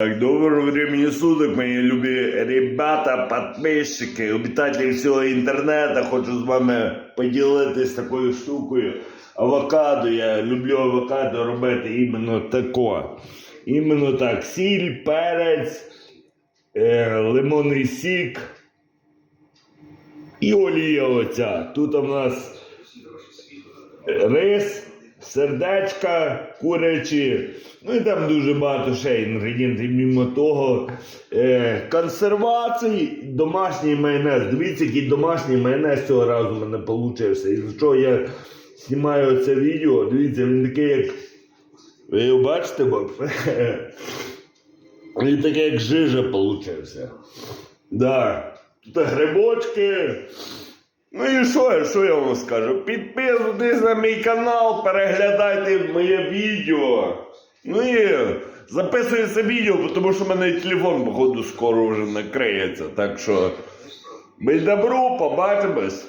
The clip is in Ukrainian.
Так, доброго времени суток, мої любі ребята, подписчики, обитателі всього інтернету. Хочу з вами поділитись такою штукою. Авокадо, я люблю авокадо робити іменно тако. Іменно так. Сіль, перець, е, лимонний сік і олія оця. Тут у нас рис, сердечка курячі, ну і там дуже багато ще інгредієнтів, мимо того. Е, консервацій, домашній майонез. Дивіться, який домашній майонез цього разу в мене вийшов. І за що я знімаю це відео, дивіться, він такий як. Ви його бачите, бо? Він такий як жижа получився. Да. Тут грибочки. Ну і що, що я вам скажу? Підписуйтесь на мій канал, переглядайте моє відео. Ну і записується відео, тому що в мене телефон, походу, скоро вже накриється. Так що, будь добру, побачимось.